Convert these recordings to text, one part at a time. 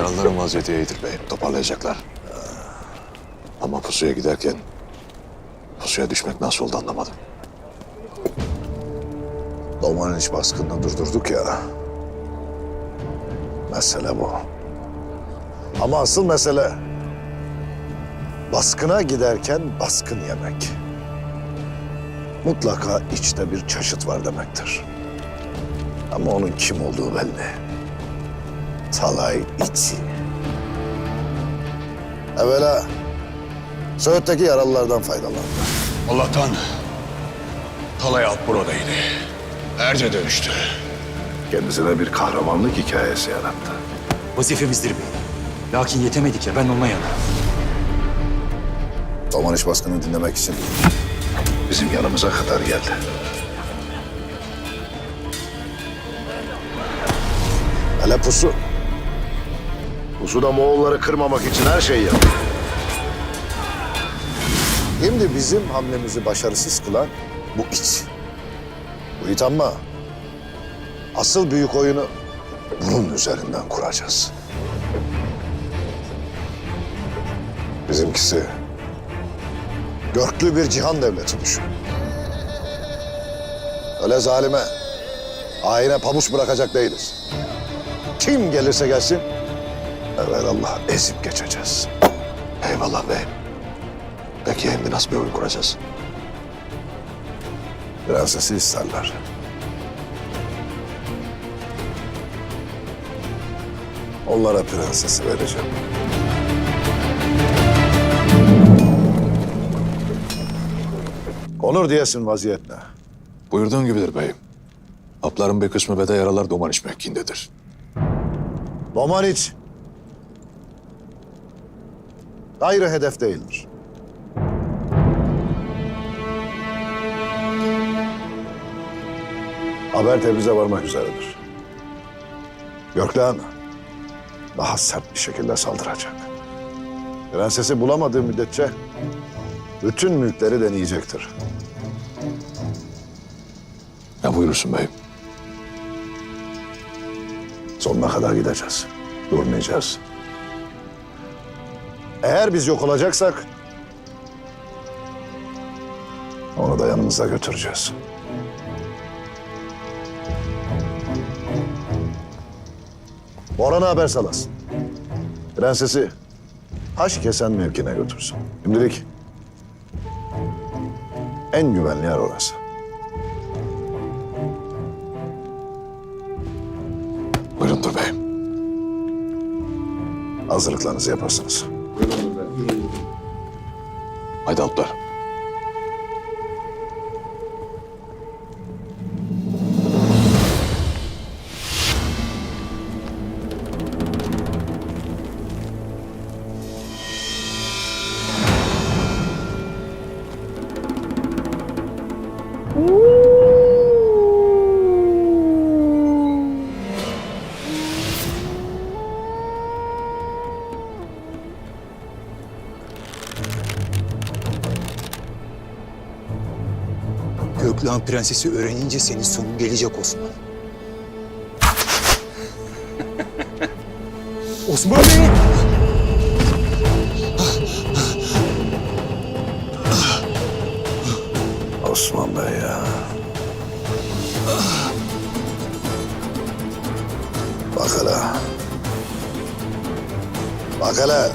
Yaralıların vaziyeti iyidir beyim. Toparlayacaklar. Ama pusuya giderken pusuya düşmek nasıl oldu anlamadım. Dolmanın iç baskınını durdurduk ya. Mesele bu. Ama asıl mesele baskına giderken baskın yemek. Mutlaka içte bir çeşit var demektir. Ama onun kim olduğu belli. Talay içi. Evvela Söğüt'teki yaralılardan faydalandı. Allah'tan Talay Alp buradaydı. Erce dönüştü. Kendisine bir kahramanlık hikayesi yarattı. Vazifemizdir bey. Lakin yetemedik ya ben onunla yanarım. İç baskını dinlemek için bizim yanımıza kadar geldi. Hele pusu. Pusu da Moğolları kırmamak için her şeyi yapıyor. Şimdi bizim hamlemizi başarısız kılan bu iç. Bu it ama asıl büyük oyunu bunun üzerinden kuracağız. Bizimkisi görklü bir cihan devleti düşün. Öyle zalime, haine pabuç bırakacak değiliz. Kim gelirse gelsin, Allah ezip geçeceğiz. Eyvallah beyim. Peki şimdi nasıl bir oyun kuracağız? Prensesi isterler. Onlara prensesi vereceğim. Onur diyesin vaziyet ne? Buyurduğun gibidir beyim. Apların bir kısmı ve de yaralar doman iç mevkiindedir. Domaniç. Gayrı hedef değildir. Haber Tebriz'e varmak üzeredir. Gökleğen daha sert bir şekilde saldıracak. Prensesi bulamadığı müddetçe bütün mülkleri deneyecektir. Ne buyurursun beyim? Sonuna kadar gideceğiz. Durmayacağız. Eğer biz yok olacaksak... ...onu da yanımıza götüreceğiz. Boran'a haber salasın. Prensesi taş kesen mevkine götürsün. Şimdilik en güvenli yer orası. Buyurundur beyim. Hazırlıklarınızı yaparsınız. Haydi Alplar. Göklan prensesi öğrenince senin sonun gelecek Osman. Osman Bey! Osman Bey ya. Bak hele. Bak hele.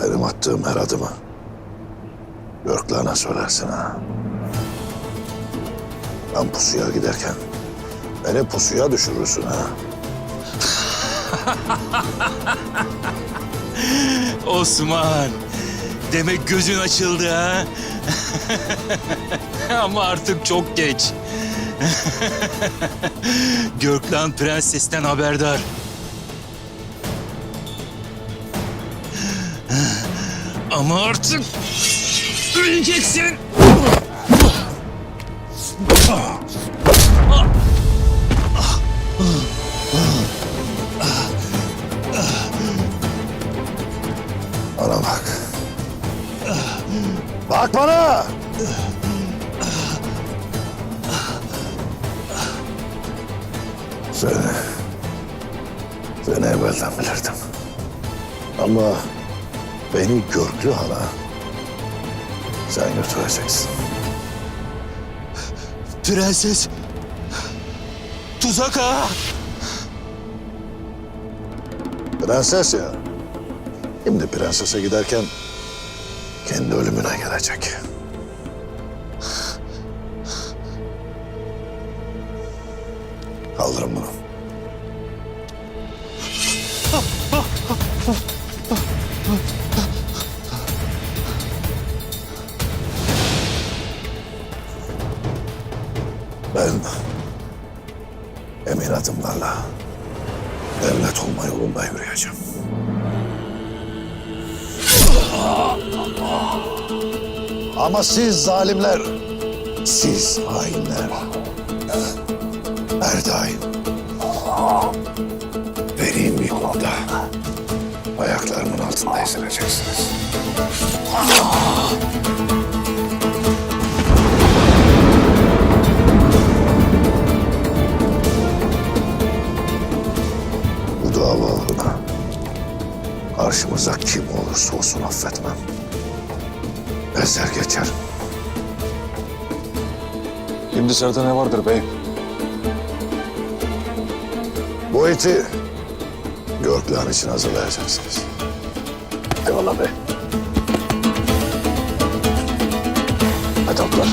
Benim attığım her adımı Görklan'a söylersin ha. Ben pusuya giderken beni pusuya düşürürsün ha. Osman. Demek gözün açıldı ha? Ama artık çok geç. Göklan prensesten haberdar. Ama artık öleceksin. Bana bak. Bak bana! Seni, seni evvelden bilirdim. Ama beni Görklü Han'a sen götüreceksin. Prenses. Tuzak ha. Prenses ya. Şimdi prensese giderken kendi ölümüne gelecek. Kaldırın bunu. Emin adımlarla devlet olma yolunda yürüyeceğim. Ama siz zalimler, siz hainler, her benim bir konuda ayaklarımın altında ezileceksiniz. Karşımıza kim olursa olsun affetmem. Ezer geçer. Şimdi sırada ne vardır beyim? Bu eti Görklehan için hazırlayacaksınız. Eyvallah bey. Hadi atlar.